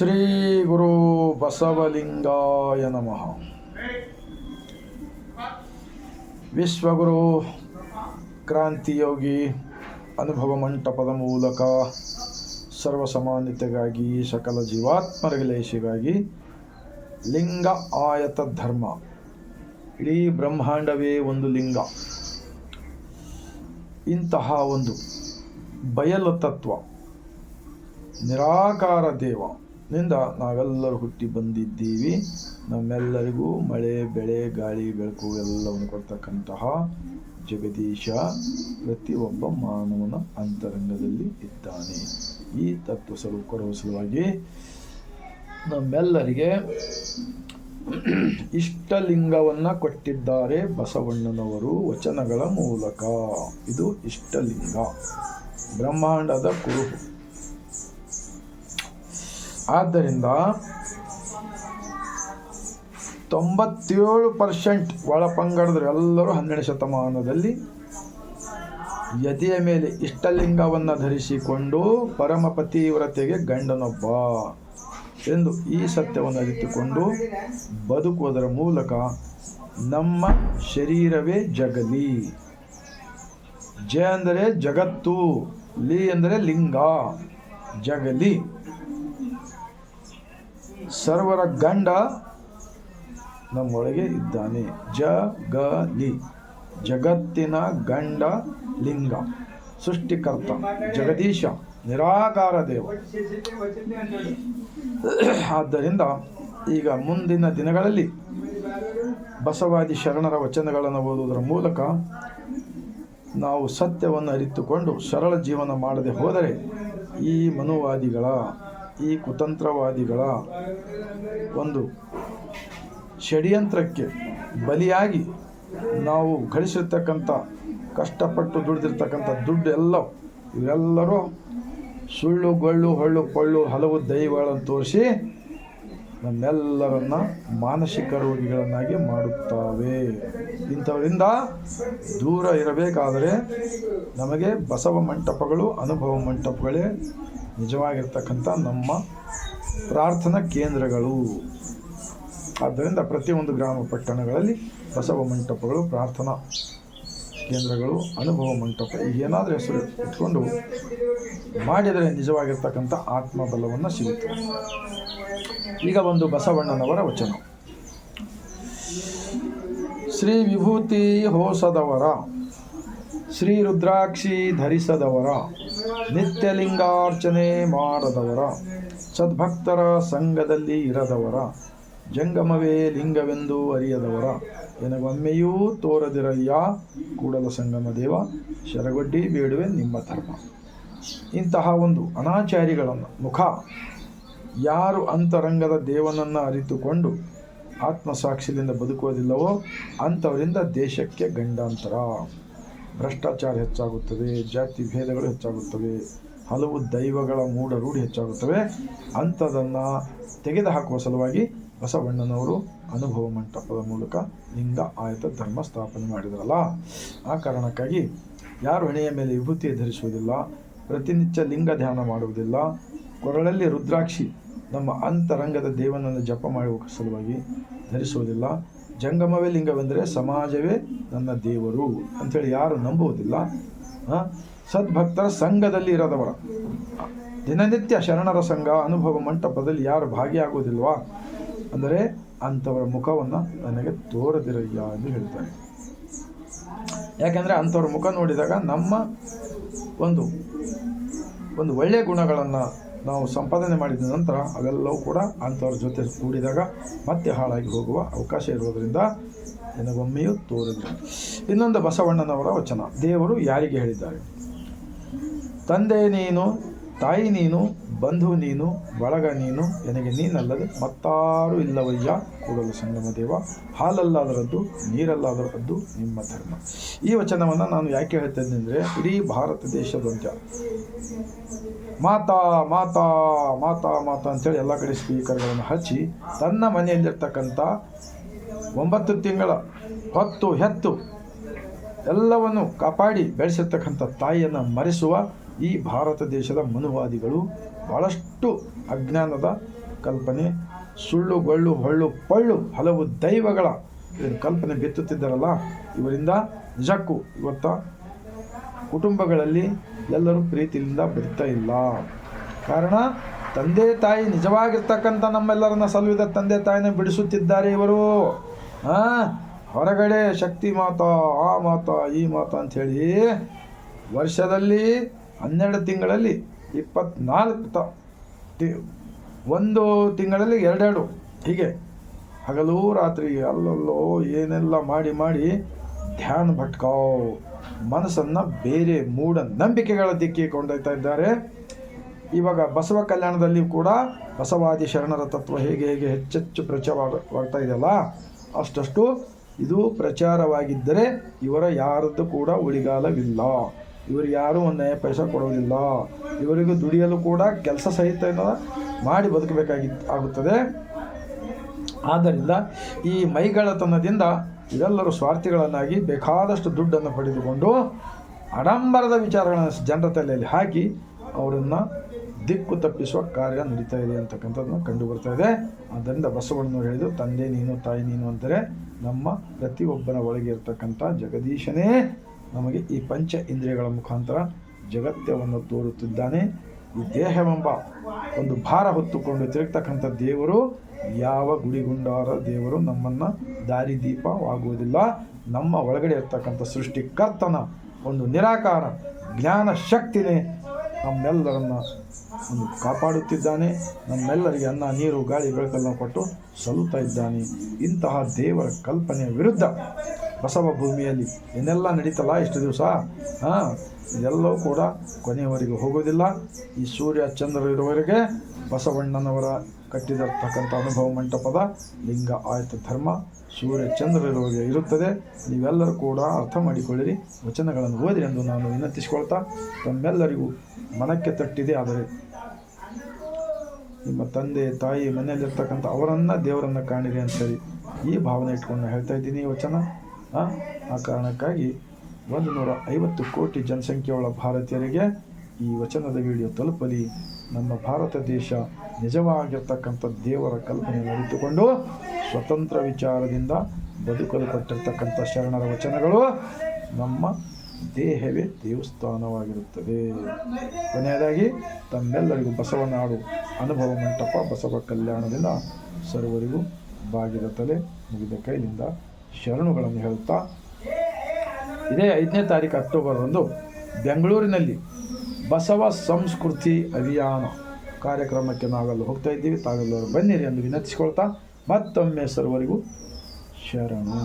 ಶ್ರೀ ಗುರು ಬಸವಲಿಂಗಾಯ ನಮಃ. ವಿಶ್ವಗುರು ಕ್ರಾಂತಿಯೋಗಿ ಅನುಭವ ಮಂಟಪದ ಮೂಲಕ ಸರ್ವಸಮಾನ್ಯತೆಗಾಗಿ, ಸಕಲ ಜೀವಾತ್ಮರ ಲೇಸಿಗಾಗಿ ಲಿಂಗ ಆಯತ ಧರ್ಮ. ಇಡೀ ಬ್ರಹ್ಮಾಂಡವೇ ಒಂದು ಲಿಂಗ. ಇಂತಹ ಒಂದು ಬಯಲು ತತ್ವ, ನಿರಾಕಾರ ದೇವ. ನಿಂದ ನಾವೆಲ್ಲರೂ ಹುಟ್ಟಿ ಬಂದಿದ್ದೀವಿ. ನಮ್ಮೆಲ್ಲರಿಗೂ ಮಳೆ, ಬೆಳೆ, ಗಾಳಿ, ಬೆಳಕು ಎಲ್ಲವನ್ನು ಕೊಡ್ತಕ್ಕಂತಹ ಜಗದೀಶ ಪ್ರತಿಯೊಬ್ಬ ಮಾನವನ ಅಂತರಂಗದಲ್ಲಿ ಇದ್ದಾನೆ. ಈ ತತ್ವ ಕೊಡುವ ಸಲುವಾಗಿ ನಮ್ಮೆಲ್ಲರಿಗೆ ಇಷ್ಟಲಿಂಗವನ್ನು ಕೊಟ್ಟಿದ್ದಾರೆ ಬಸವಣ್ಣನವರು ವಚನಗಳ ಮೂಲಕ. ಇದು ಇಷ್ಟಲಿಂಗ. ಬ್ರಹ್ಮಾಂಡದ ಕುರುಹು. ಆದ್ದರಿಂದ ತೊಂಬತ್ತೇಳು ಪರ್ಸೆಂಟ್ ಒಳಪಂಗಡದರು ಎಲ್ಲರೂ ಹನ್ನೆರಡು ಶತಮಾನದಲ್ಲಿ ಯತಿಯ ಮೇಲೆ ಇಷ್ಟಲಿಂಗವನ್ನು ಧರಿಸಿಕೊಂಡು ಪರಮ ಪತಿವ್ರತೆಗೆ ಗಂಡನೊಬ್ಬ ಎಂದು ಈ ಸತ್ಯವನ್ನು ಅರಿತುಕೊಂಡು ಬದುಕುವುದರ ಮೂಲಕ ನಮ್ಮ ಶರೀರವೇ ಜಗಲಿ. ಜ ಅಂದರೆ ಜಗತ್ತು, ಲಿ ಅಂದರೆ ಲಿಂಗ. ಜಗಲಿ ಸರ್ವರ ಗಂಡ ನಮ್ಮೊಳಗೆ ಇದ್ದಾನೆ. ಜಗಲಿ, ಜಗತ್ತಿನ ಗಂಡ ಲಿಂಗ, ಸೃಷ್ಟಿಕರ್ತ, ಜಗದೀಶ, ನಿರಾಕಾರ ದೇವ. ಆದ್ದರಿಂದ ಈಗ ಮುಂದಿನ ದಿನಗಳಲ್ಲಿ ಬಸವಾದಿ ಶರಣರ ವಚನಗಳನ್ನು ಓದುವುದರ ಮೂಲಕ ನಾವು ಸತ್ಯವನ್ನು ಅರಿತುಕೊಂಡು ಸರಳ ಜೀವನ ಮಾಡದೆ ಹೋದರೆ ಈ ಮನುವಾದಿಗಳ, ಈ ಕುತಂತ್ರವಾದಿಗಳ ಒಂದು ಷಡ್ಯಂತ್ರಕ್ಕೆ ಬಲಿಯಾಗಿ ನಾವು ಗಳಿಸಿರ್ತಕ್ಕಂಥ ಕಷ್ಟಪಟ್ಟು ದುಡಿದಿರ್ತಕ್ಕಂಥ ದುಡ್ಡು ಎಲ್ಲ ಇವೆಲ್ಲರೂ ಸುಳ್ಳು, ಗೊಳ್ಳು, ಹೊಳ್ಳು, ಪೊಳ್ಳು, ಹಲವು ದೈವಗಳನ್ನು ತೋರಿಸಿ ನಮ್ಮೆಲ್ಲರನ್ನ ಮಾನಸಿಕ ರೋಗಿಗಳನ್ನಾಗಿ ಮಾಡುತ್ತವೆ. ಇಂಥವರಿಂದ ದೂರ ಇರಬೇಕಾದರೆ ನಮಗೆ ಬಸವ ಮಂಟಪಗಳು, ಅನುಭವ ಮಂಟಪಗಳೇ ನಿಜವಾಗಿರ್ತಕ್ಕಂಥ ನಮ್ಮ ಪ್ರಾರ್ಥನಾ ಕೇಂದ್ರಗಳು. ಆದ್ದರಿಂದ ಪ್ರತಿಯೊಂದು ಗ್ರಾಮ ಪಟ್ಟಣಗಳಲ್ಲಿ ಬಸವ ಮಂಟಪಗಳು, ಪ್ರಾರ್ಥನಾ ಕೇಂದ್ರಗಳು, ಅನುಭವ ಮಂಟಪ ಈಗೇನಾದರೂ ಹೆಸರು ಇಟ್ಕೊಂಡು ಮಾಡಿದರೆ ನಿಜವಾಗಿರ್ತಕ್ಕಂಥ ಆತ್ಮಬಲವನ್ನು ಸಿಗುತ್ತದೆ ಈಗ ಒಂದು ಬಸವಣ್ಣನವರ ವಚನ. ಶ್ರೀ ವಿಭೂತಿ ಹೋಸದವರ, ಶ್ರೀ ರುದ್ರಾಕ್ಷಿ ಧರಿಸದವರ, ನಿತ್ಯಲಿಂಗಾರ್ಚನೆ ಮಾಡದವರ ಸದ್ಭಕ್ತರ ಸಂಘದಲ್ಲಿ ಇರದವರ, ಜಂಗಮವೇ ಲಿಂಗವೆಂದು ಅರಿಯದವರ ನನಗೊಮ್ಮೆಯೂ ತೋರದಿರಯ್ಯ, ಕೂಡಲ ಸಂಗಮ ದೇವ, ಶರಗೊಡ್ಡಿ ಬೇಡುವೆ ನಿಮ್ಮ ಧರ್ಮ. ಇಂತಹ ಒಂದು ಅನಾಚಾರಿಗಳನ್ನು ಮುಖ ಯಾರು ಅಂತರಂಗದ ದೇವನನ್ನು ಅರಿತುಕೊಂಡು ಆತ್ಮಸಾಕ್ಷಿಯಿಂದ ಬದುಕುವುದಿಲ್ಲವೋ ಅಂಥವರಿಂದ ದೇಶಕ್ಕೆ ಗಂಡಾಂತರ. ಭ್ರಷ್ಟಾಚಾರ ಹೆಚ್ಚಾಗುತ್ತದೆ, ಜಾತಿ ಭೇದಗಳು ಹೆಚ್ಚಾಗುತ್ತವೆ, ಹಲವು ದೈವಗಳ ಮೂಢ ರೂಢಿ ಹೆಚ್ಚಾಗುತ್ತವೆ. ಅಂಥದನ್ನು ತೆಗೆದುಹಾಕುವ ಸಲುವಾಗಿ ಬಸವಣ್ಣನವರು ಅನುಭವ ಮಂಟಪದ ಮೂಲಕ ಲಿಂಗ ಆಯತ ಧರ್ಮ ಸ್ಥಾಪನೆ ಮಾಡಿದ್ರಲ್ಲ. ಆ ಕಾರಣಕ್ಕಾಗಿ ಯಾರು ಹೆಣೆಯ ಮೇಲೆ ವಿಭೂತಿ ಧರಿಸುವುದಿಲ್ಲ ಪ್ರತಿನಿತ್ಯ ಲಿಂಗ ಧ್ಯಾನ ಮಾಡುವುದಿಲ್ಲ. ಕೊರಳಲ್ಲಿ ರುದ್ರಾಕ್ಷಿ, ನಮ್ಮ ಅಂತರಂಗದ ದೇವನನ್ನು ಜಪ ಮಾಡುವ ಸಲುವಾಗಿ ಧರಿಸುವುದಿಲ್ಲ. ಜಂಗಮವೇ ಲಿಂಗವೆಂದರೆ ಸಮಾಜವೇ ನನ್ನ ದೇವರು ಅಂಥೇಳಿ ಯಾರು ನಂಬುವುದಿಲ್ಲ. ಸದ್ಭಕ್ತರ ಸಂಘದಲ್ಲಿ ಇರದವರ. ದಿನನಿತ್ಯ ಶರಣರ ಸಂಘ, ಅನುಭವ ಮಂಟಪದಲ್ಲಿ ಯಾರು ಭಾಗಿಯಾಗುವುದಿಲ್ವಾ? ಅಂದರೆ ಅಂಥವರ ಮುಖವನ್ನು ನನಗೆ ತೋರದಿರಯ್ಯ ಎಂದು ಹೇಳ್ತಾರೆ. ಯಾಕೆಂದರೆ ಅಂಥವ್ರ ಮುಖ ನೋಡಿದಾಗ ನಮ್ಮ ಒಂದು ಒಂದು ಒಳ್ಳೆಯ ಗುಣಗಳನ್ನು ನಾವು ಸಂಪಾದನೆ ಮಾಡಿದ ನಂತರ ಅವೆಲ್ಲವೂ ಕೂಡ ಅಂಥವ್ರ ಜೊತೆ ಕೂಡಿದಾಗ ಮತ್ತೆ ಹಾಳಾಗಿ ಹೋಗುವ ಅವಕಾಶ ಇರೋದರಿಂದ ನನಗೊಮ್ಮೆಯೂ ತೋರಿದ್ರು. ಇನ್ನೊಂದು ಬಸವಣ್ಣನವರ ವಚನ, ದೇವರು ಯಾರಿಗೆ ಹೇಳಿದ್ದಾರೆ? ತಂದೆ ನೀನು, ತಾಯಿ ನೀನು ಬಂಧು ನೀನು, ಬಳಗ ನೀನು ನನಗೆ ನೀನಲ್ಲದೆ ಮತ್ತಾರು ಇಲ್ಲವಯ್ಯ? ಕೂಡಲು ಸಂಗಮ ದೇವ, ಹಾಲಲ್ಲಾದರದ್ದು, ನೀರಲ್ಲಾದರದ್ದು ನಿಮ್ಮ ಧರ್ಮ. ಈ ವಚನವನ್ನು ನಾನು ಯಾಕೆ ಹೇಳ್ತೇನೆ ಅಂದರೆ ಇಡೀ ಭಾರತ ದೇಶದಂತ ಮಾತಾ ಮಾತಾ ಮಾತಾ ಮಾತಾ ಅಂತೇಳಿ ಎಲ್ಲ ಕಡೆ ಸ್ಪೀಕರ್ಗಳನ್ನು ಹಚ್ಚಿ, ತನ್ನ ಮನೆಯಲ್ಲಿರ್ತಕ್ಕಂಥ ಒಂಬತ್ತು ತಿಂಗಳ ಹೊತ್ತು, ಹೆತ್ತು ಎಲ್ಲವನ್ನು ಕಾಪಾಡಿ ಬೆಳೆಸಿರ್ತಕ್ಕಂಥ ತಾಯಿಯನ್ನು ಮರೆಸುವ ಈ ಭಾರತ ದೇಶದ ಮನುವಾದಿಗಳು ಭಾಳಷ್ಟು ಅಜ್ಞಾನದ ಕಲ್ಪನೆ, ಸುಳ್ಳು, ಗೊಳ್ಳು, ಹೊಳ್ಳು, ಪಳ್ಳು, ಹಲವು ದೈವಗಳ ಏನು ಕಲ್ಪನೆ ಬಿತ್ತುತ್ತಿದ್ದಾರಲ್ಲ? ಇವರಿಂದ ನಿಜಕ್ಕೂ ಇವತ್ತ ಕುಟುಂಬಗಳಲ್ಲಿ ಎಲ್ಲರೂ ಪ್ರೀತಿಯಿಂದ ಬದುಕ್ತಾ ಇಲ್ಲ. ಕಾರಣ, ತಂದೆ ತಾಯಿ ನಿಜವಾಗಿರ್ತಕ್ಕಂಥ ನಮ್ಮೆಲ್ಲರನ್ನ ಸಲುವಿದ ತಂದೆ ತಾಯಿನ ಬಿಡಿಸುತ್ತಿದ್ದಾರೆ ಇವರು. ಹೊರಗಡೆ ಶಕ್ತಿ ಮಾತಾ, ಆ ಮಾತಾ, ಈ ಮಾತ ಅಂಥೇಳಿ ವರ್ಷದಲ್ಲಿ ಹನ್ನೆರಡು ತಿಂಗಳಲ್ಲಿ ಇಪ್ಪತ್ನಾಲ್ಕು ತ ಒಂದು ತಿಂಗಳಲ್ಲಿ ಎರಡೆರಡು. ಹೀಗೆ ಹಗಲು ರಾತ್ರಿ ಅಲ್ಲಲ್ಲೋ ಏನೆಲ್ಲ ಮಾಡಿ ಮಾಡಿ ಧ್ಯಾನ ಭಟ್ಕೋ. ಮನಸ್ಸನ್ನು ಬೇರೆ ಮೂಡ ನಂಬಿಕೆಗಳ ದಿಕ್ಕಿಗೆ ಕೊಂಡೊಯ್ತಾ ಇದ್ದಾರೆ. ಇವಾಗ ಬಸವ ಕಲ್ಯಾಣದಲ್ಲಿ ಕೂಡ ಬಸವಾದಿ ಶರಣರ ತತ್ವ ಹೇಗೆ ಹೇಗೆ ಹೆಚ್ಚೆಚ್ಚು ಪ್ರಚಾರವಾಗ್ತಾ ಇದೆಯಲ್ಲ, ಅಷ್ಟಷ್ಟು ಇದು ಪ್ರಚಾರವಾಗಿದ್ದರೆ ಇವರ ಯಾರದ್ದು ಕೂಡ ಉಳಿಗಾಲವಿಲ್ಲ. ಇವರಿಗೆ ಯಾರೂ ಒಂದು ಪೈಸ ಕೊಡೋದಿಲ್ಲ. ಇವರಿಗೂ ದುಡಿಯಲು ಕೂಡ ಕೆಲಸ ಸಹಿತ ಮಾಡಿ ಬದುಕಬೇಕಾಗಿ ಆಗುತ್ತದೆ. ಆದ್ದರಿಂದ ಈ ಮೈಗಳತನದಿಂದ ಇವೆಲ್ಲರೂ ಸ್ವಾರ್ಥಿಗಳನ್ನಾಗಿ ಬೇಕಾದಷ್ಟು ದುಡ್ಡನ್ನು ಪಡೆದುಕೊಂಡು ಆಡಂಬರದ ವಿಚಾರಗಳನ್ನು ಜನರ ತಲೆಯಲ್ಲಿ ಹಾಕಿ ಅವರನ್ನು ದಿಕ್ಕು ತಪ್ಪಿಸುವ ಕಾರ್ಯ ನಡೀತಾ ಇದೆ ಅಂತಕ್ಕಂಥದ್ದನ್ನು ಕಂಡು ಬರ್ತಾ ಇದೆ. ಆದ್ದರಿಂದ ಬಸವಣ್ಣನವರು ಹೇಳಿದು ತಂದೆ ನೀನು ತಾಯಿ ನೀನು ಅಂದರೆ ನಮ್ಮ ಪ್ರತಿಯೊಬ್ಬನ ಒಳಗೆ ಇರತಕ್ಕಂಥ ಜಗದೀಶನೇ. ನಮಗೆ ಈ ಪಂಚ ಇಂದ್ರಿಯಗಳ ಮುಖಾಂತರ ಜಗತ್ಯವನ್ನು ತೋರುತ್ತಿದ್ದಾನೆ. ಈ ದೇಹವೆಂಬ ಒಂದು ಭಾರ ಹೊತ್ತುಕೊಂಡು ತಿರುಗ್ತಕ್ಕಂಥ ದೇವರು ಯಾವ ಗುಡಿಗುಂಡಾರ ದೇವರು ನಮ್ಮನ್ನು ದಾರಿದೀಪವಾಗುವುದಿಲ್ಲ. ನಮ್ಮ ಒಳಗಡೆ ಇರ್ತಕ್ಕಂಥ ಸೃಷ್ಟಿಕರ್ತನ ಒಂದು ನಿರಾಕಾರ, ಜ್ಞಾನ ಶಕ್ತಿನೇ ನಮ್ಮೆಲ್ಲರನ್ನು ಒಂದು ಕಾಪಾಡುತ್ತಿದ್ದಾನೆ. ನಮ್ಮೆಲ್ಲರಿಗೆ ಅನ್ನ, ನೀರು, ಗಾಳಿ, ಬೆಳಕನ್ನು ಕೊಟ್ಟು ಸಲ್ಲುತ್ತಾ ಇದ್ದಾನೆ. ಇಂತಹ ದೇವರ ಕಲ್ಪನೆಯ ವಿರುದ್ಧ ಬಸವ ಭೂಮಿಯಲ್ಲಿ ಏನೆಲ್ಲ ನಡೀತಲ್ಲ ಇಷ್ಟು ದಿವಸ? ಹಾಂ, ಇದೆಲ್ಲವೂ ಕೂಡ ಕೊನೆಯವರೆಗೂ ಹೋಗೋದಿಲ್ಲ. ಈ ಸೂರ್ಯ ಚಂದ್ರ ಇರುವವರೆಗೆ ಬಸವಣ್ಣನವರ ಕಟ್ಟಿದರ್ತಕ್ಕಂಥ ಅನುಭವ ಮಂಟಪದ ಲಿಂಗ ಆಯತ ಧರ್ಮ ಸೂರ್ಯ ಚಂದ್ರ ಇರುವವರೆಗೆ ಇರುತ್ತದೆ. ನೀವೆಲ್ಲರೂ ಕೂಡ ಅರ್ಥ ಮಾಡಿಕೊಳ್ಳಿರಿ, ವಚನಗಳನ್ನು ಓದಿರಿ ಎಂದು ನಾನು ವಿನಂತಿಸಿಕೊಳ್ತಾ ತಮ್ಮೆಲ್ಲರಿಗೂ ಮನಕ್ಕೆ ತಟ್ಟಿದೆ. ಆದರೆ ನಿಮ್ಮ ತಂದೆ, ತಾಯಿ ಮನೆಯಲ್ಲಿರ್ತಕ್ಕಂಥ ಅವರನ್ನು ದೇವರನ್ನು ಕಾಣಿರಿ ಅಂತೇಳಿ ಈ ಭಾವನೆ ಇಟ್ಕೊಂಡು ಹೇಳ್ತಾ ಇದ್ದೀನಿ ಈ ವಚನ. ಆ ಕಾರಣಕ್ಕಾಗಿ ಒಂದು ನೂರ ಐವತ್ತು ಕೋಟಿ ಜನಸಂಖ್ಯೆಯುಳ್ಳ ಭಾರತೀಯರಿಗೆ ಈ ವಚನದ ವಿಡಿಯೋ ತಲುಪಲಿ. ನಮ್ಮ ಭಾರತ ದೇಶ ನಿಜವಾಗಿರ್ತಕ್ಕಂಥ ದೇವರ ಕಲ್ಪನೆಯನ್ನು ಅರಿತುಕೊಂಡು ಸ್ವತಂತ್ರ ವಿಚಾರದಿಂದ ಬದುಕಲು ಕೊಟ್ಟಿರ್ತಕ್ಕಂಥ ಶರಣರ ವಚನಗಳು ನಮ್ಮ ದೇಹವೇ ದೇವಸ್ಥಾನವಾಗಿರುತ್ತದೆ ಕೊನೆಯದಾಗಿ, ತಮ್ಮೆಲ್ಲರಿಗೂ ಬಸವನಾಡು ಅನುಭವ ಮಂಟಪ ಬಸವ ಕಲ್ಯಾಣದಿಂದ ಸರ್ವರಿಗೂ ಬಾಗಿದ ತಲೆ ಮುಗಿದ ಕೈಲಿಂದ ಶರಣುಗಳನ್ನು ಹೇಳುತ್ತಾ, ಇದೇ ಐದನೇ ತಾರೀಕು ಅಕ್ಟೋಬರ್ರಂದು ಬೆಂಗಳೂರಿನಲ್ಲಿ ಬಸವ ಸಂಸ್ಕೃತಿ ಅಭಿಯಾನ ಕಾರ್ಯಕ್ರಮಕ್ಕೆ ನಾವೆಲ್ಲ ಹೋಗ್ತಾ ಇದ್ದೀವಿ. ತಾವೆಲ್ಲರೂ ಬನ್ನಿರಿ ಎಂದು ವಿನಂತಿಸಿಕೊಳ್ತಾ ಮತ್ತೊಮ್ಮೆ ಸರ್ವರಿಗೂ ಶರಣು.